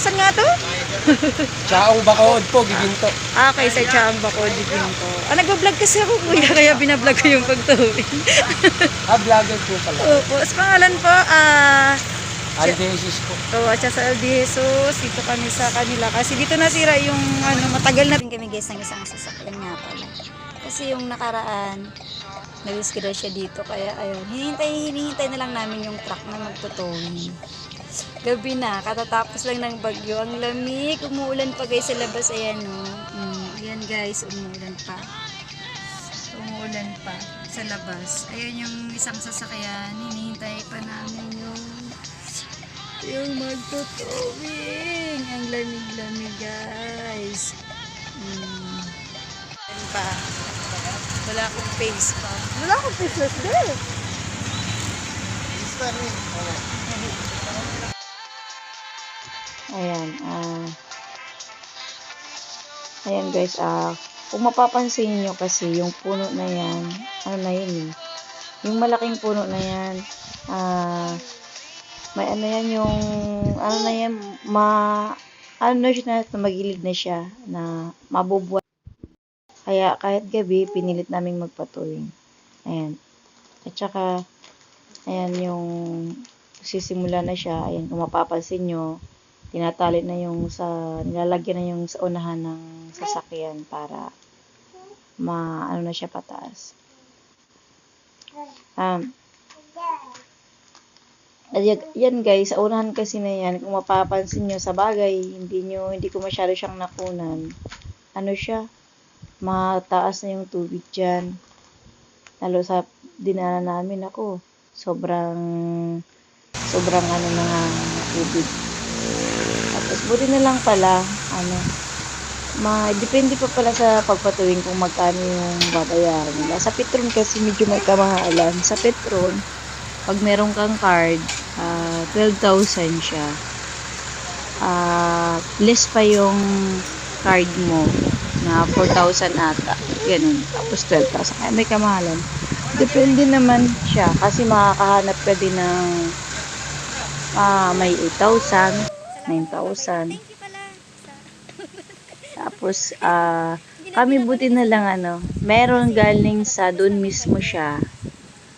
Asan nga to? Chaong Bacood po, giginto. Ah, kay sa ko, di ko. Ah, nagbablog kasi ako kuya, kaya binablog ko yung pagtuwing. Ah, vlogger po pala. Opo, sa pangalan po, ah, Aldesis po. So, at sa Jesus, dito kami sa kanila. Kasi dito nasira yung ano, matagal na rin kami guys ng isang sasakyan nga pala. Kasi yung nakaraan, na-disgrasya dito. Kaya ayun, hinihintay, hinihintay na lang namin yung truck na magtutowing. Gabi na, katatapos lang ng bagyo. Ang lamig, umuulan pa guys sa labas. Ayan o. Mm, ayan guys, umuulan pa. Umuulan pa sa labas. Ayan yung isang sasakyan. Hinihintay pa namin yung yung magtutubing. Ang lamig-lamig, guys. Mm. Yan pa. Wala akong face pa. Wala akong face mask din. Ayan, ah. ayan guys, ah. kung mapapansin nyo kasi, yung puno na yan, ano na yun eh. Yung malaking puno na yan, ah, may ano yan yung ano na yan ma ano na siya na magilid na siya na mabubuhat kaya kahit gabi pinilit naming magpatuwing ayan at saka ayan yung sisimula na siya ayan kung mapapansin nyo tinatali na yung sa nilalagyan na yung sa unahan ng sasakyan para ma ano na siya pataas um Ayan, yan guys, sa unahan kasi na yan, kung mapapansin nyo sa bagay, hindi nyo, hindi ko masyado siyang nakunan. Ano siya? Mataas na yung tubig dyan. Lalo sa dinana namin ako, sobrang, sobrang ano na nga, tubig. Tapos buti na lang pala, ano, ma, depende pa pala sa pagpatuwing kung magkano yung babayaran nila. Sa Petron kasi medyo may kamahalan. Sa Petron, pag meron kang card, ah, 12,000 siya. Ah, less pa yung card mo na 4,000 ata. Ganun. Tapos 12,000. Kaya may kamahalan. Depende naman siya kasi makakahanap ka din ng ah, may 8,000, 9,000. Tapos, ah, kami buti na lang ano, meron galing sa doon mismo siya.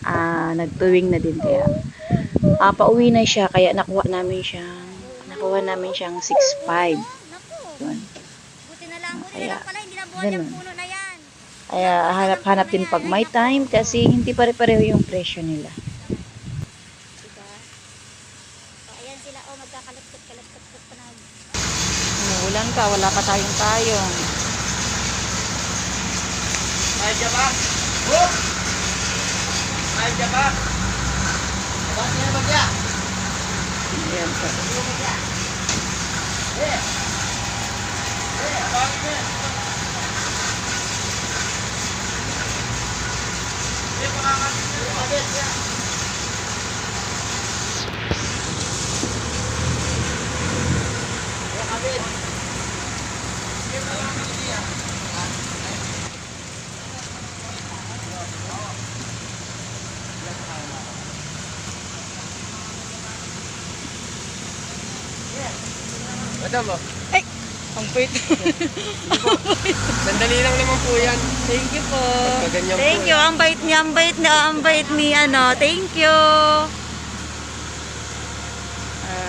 Ah nagtuwing na din kaya. Ah pauwi na siya kaya nakuha namin siyang nakuha namin siyang 6.5 yun. Kaya, ganun. kaya hanap-hanap din pag may time kasi hindi pare-pareho yung presyo nila Sila, oh, magkakalat-kalat-kalat pa na. umuulan ka wala pa tayong tayong Ay, ba? Oh! Ay, ba? Ba't niya ba niya? ayan po Madam, oh. ay! Ang pait. Sandali lang naman po yan. thank you po. Thank you. ang bait niya ang bait niya ang bait ni ano. Thank you.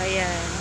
Ayan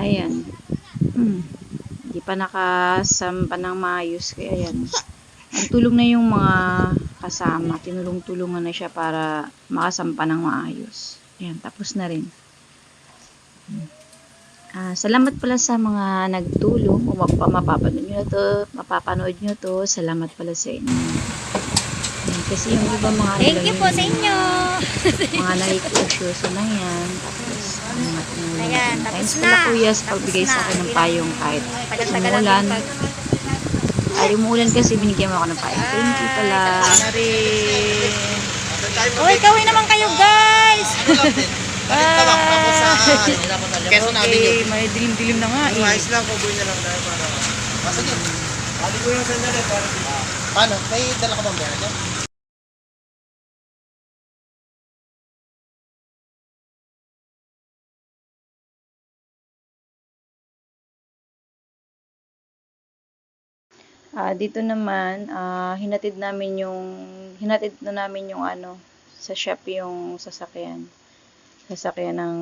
Ayan. Hmm. Hindi pa nakasampa ng maayos. Kaya ayan. Nagtulong na yung mga kasama. Tinulong-tulungan na siya para makasampa ng maayos. Ayan. Tapos na rin. Hmm. Ah, salamat pala sa mga nagtulong. Kung mapa- mapapanood nyo to, mapapanood nyo to, salamat pala sa inyo. Kasi yung iba mga Thank you po sa nyo, inyo. mga nakikusyoso na yan. Tapos, ano nga tinulong. Ayan, tapos Thanks na. pala kuya sa Tapos pagbigay sa na. akin ng payong kahit umulan. ang. Ay, umulan kasi binigyan mo ako ng payong. Thank you pala. na. Uy, kawin naman kayo guys! Quezon Avenue. may dilim-dilim na nga eh. Ayos lang, kubuin na lang tayo para... Ah, sige. Pali ko yung sandali para... Paano? May dala ka bang pera dyan? Ah, dito naman, ah, hinatid namin yung hinatid na namin yung ano sa shop yung sasakyan. Sasakyan ng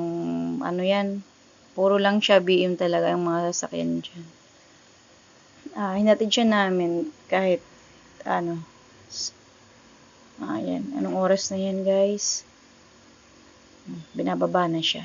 ano yan. Puro lang siya BM talaga yung mga sasakyan diyan. Ah, hinatid siya namin kahit ano. s- Ah, yan. Anong oras na yan, guys? Hmm, Binababa na siya.